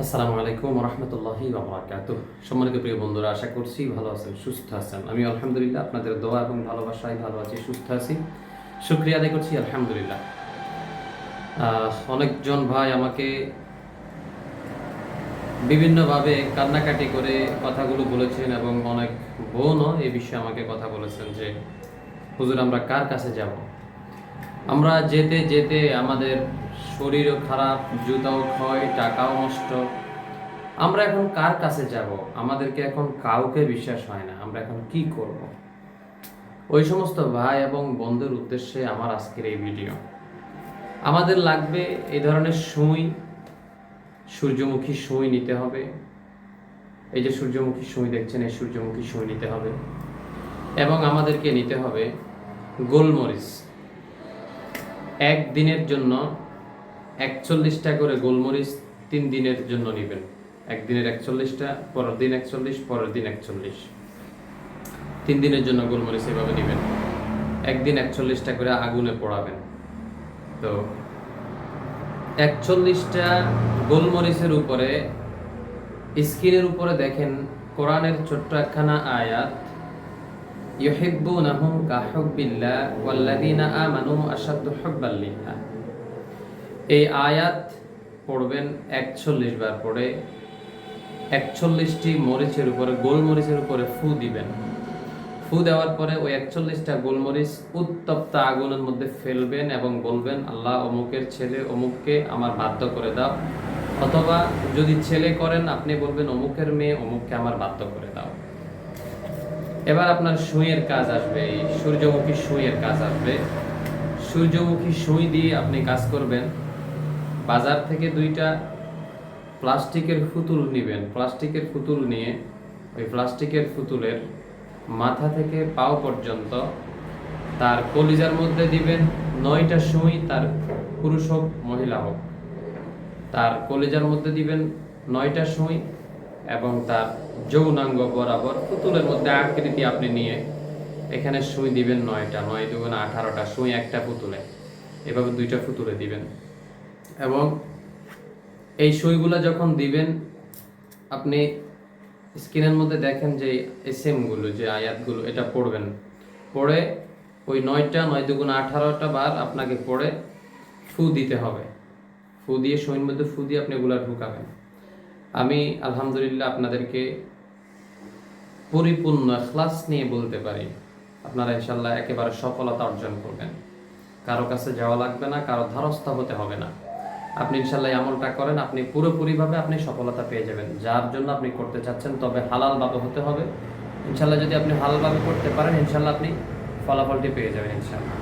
আসসালামু আলাইকুম রহমতুল্লাহি বাবরাকাত সম্মানিত প্রিয় বন্ধুরা, আশা করছি ভালো আছেন, সুস্থ আছেন। আমি আলহামদুলিল্লাহ আপনাদের দোয়া এবং ভালোবাসায় ভালো আছি, সুস্থ আছি। শুক্রিয়া আদায় করছি, আলহামদুলিল্লাহ। অনেকজন ভাই আমাকে বিভিন্নভাবে কান্নাকাটি করে কথাগুলো বলেছেন এবং অনেক বোনও এই বিষয়ে আমাকে কথা বলেছেন যে, হুজুর, আমরা কার কাছে যাব? আমরা যেতে যেতে আমাদের শরীরও খারাপ, জুতাও ক্ষয়, টাকাও নষ্ট। আমরা এখন কার কাছে যাব? আমাদেরকে এখন কাউকে বিশ্বাস হয় না। আমরা এখন কি করব? ওই সমস্ত ভাই এবং বন্ধুর উদ্দেশ্যে আমার আজকের এই ভিডিও। আমাদের লাগবে এই ধরনের সুই। সূর্যমুখী সুই নিতে হবে। এই যে সূর্যমুখী সুই দেখছেন, এই সূর্যমুখী সুই নিতে হবে। এবং আমাদেরকে নিতে হবে গোলমরিচ। এক দিনের জন্য একচল্লিশটা করে গোলমরিচ তিন দিনের জন্য নেবেন। একদিনের একচল্লিশটা, পরের দিন একচল্লিশ, পরের দিন একচল্লিশ। তিন দিনের জন্য গোলমরিচ এভাবে নেবেন। একদিন একচল্লিশটা করে আগুনে পোড়াবেন। তো একচল্লিশটা গোলমরিচের উপরে স্ক্রিনের উপরে দেখেন কোরআনের ছোট্ট একখানা আয়াত, ইউহিব্বুনাহুম কাহুব্বিল্লাহ ওয়াল্লাযীনা আমানু আশাদ্দু হুব্বাল লিল্লাহ। এই আয়াত পড়বেন একচল্লিশ বার পড়ে একচল্লিশটি মরিচের উপরে, গোলমরিচের উপরে ফু দিবেন। ফু দেওয়ার পরে ওই একচল্লিশটা গোলমরিচ উত্তপ্ত আগুনের মধ্যে ফেলবেন এবং বলবেন, আল্লাহ, অমুকের ছেলে অমুককে আমার বাধ্য করে দাও। অথবা যদি ছেলে করেন, আপনি বলবেন, অমুকের মেয়ে অমুককে আমার বাধ্য করে দাও। এবার আপনার সুইয়ের কাজ আসবে, এই সূর্যমুখী সুইয়ের কাজ আসবে। সূর্যমুখী সুই দিয়ে আপনি কাজ করবেন। বাজার থেকে দুইটা প্লাস্টিকের ফুতুল নেবেন। প্লাস্টিকের ফুতুল নিয়ে ওই প্লাস্টিকের ফুতুলের মাথা থেকে পাও পর্যন্ত তার কলিজার মধ্যে দিবেন। নয়টা সুই তার পুরুষ হোক, মহিলা হোক। তার কলিজার মধ্যে দিবেন নয়টা সুই এবং তার যৌনাঙ্গ বরাবর পুতুলের মধ্যে আকৃতি আপনি নিয়ে এখানে সুই দিবেন নয়টা। নয় দুগুণ আঠারোটা। সুই একটা পুতুলে এভাবে দুইটা পুতুলে দিবেন। এবং এই সুইগুলো যখন দিবেন, আপনি স্ক্রিনের মধ্যে দেখেন যে এসএমগুলো, যে আয়াতগুলো, এটা পড়বেন। পড়ে ওই নয়টা, নয় দুগুণ আঠারোটা বার আপনাকে পড়ে ফু দিতে হবে। ফু দিয়ে সুইর মধ্যে ফু দিয়ে আপনি এগুলা ঢুকাবেন। আমি আলহামদুলিল্লাহ আপনাদেরকে পরিপূর্ণ ক্লাস নিয়ে বলতে পারি। আপনারা ইনশাল্লাহ একেবারে সফলতা অর্জন করবেন। কারও কাছে যাওয়া লাগবে না, কারও ধারস্থ হতে হবে না। আপনি ইনশাল্লাহ আমলটা করেন, আপনি পুরোপুরিভাবে আপনি সফলতা পেয়ে যাবেন। যার জন্য আপনি করতে চাচ্ছেন, তবে হালালভাবে হতে হবে। ইনশাল্লাহ যদি আপনি হালালভাবে করতে পারেন ইনশাল্লাহ আপনি ফলাফলটি পেয়ে যাবেন ইনশাল্লাহ